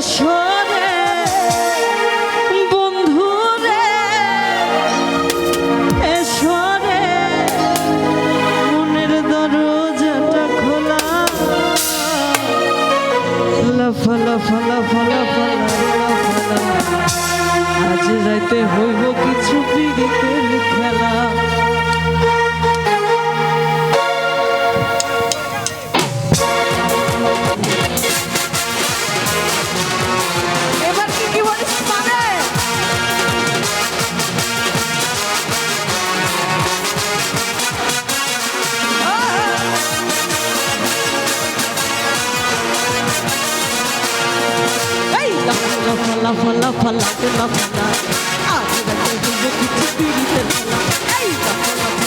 সরে বন্ধু রে সরে মনের দরজাটা খোলা। ফলা ফলা ফলা ফলা ফলা আজ রাইতে হইব কিছু পিড়িতে। ফলা ফলা ফলা ফলা ফলা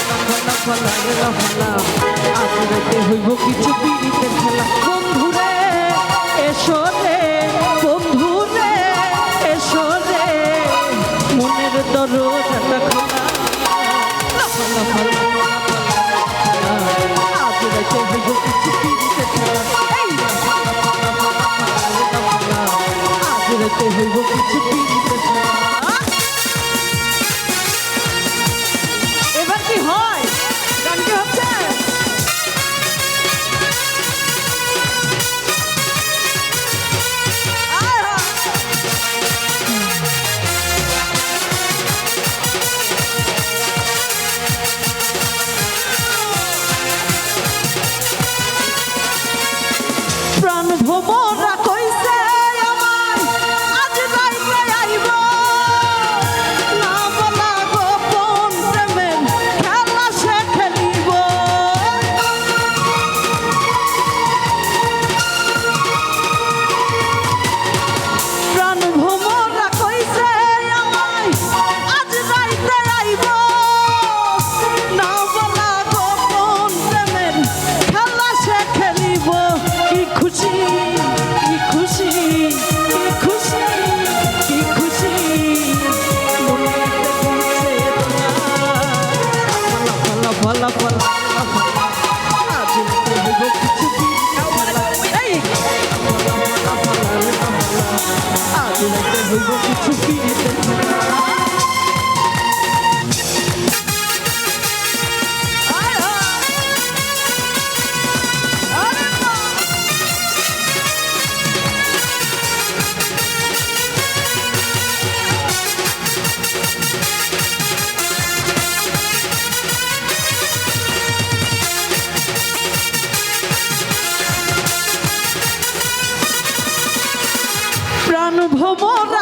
ফলা ফলা ফলা ফলা ভবন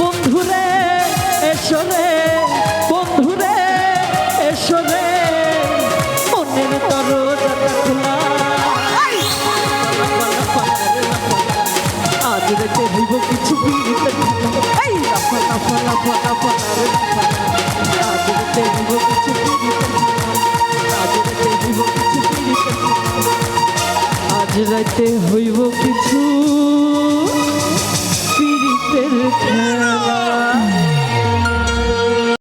বন্ধুরে, এসো রে, বন্ধুরে, এসো রে। মনের দরজাটা খোলা আজ রাতে হইব কিছু বিরিতে। এই, লাফা লাফা লাফা লাফা আজ রাতে হইব কিছু আজ রাতে হইব কিছু 나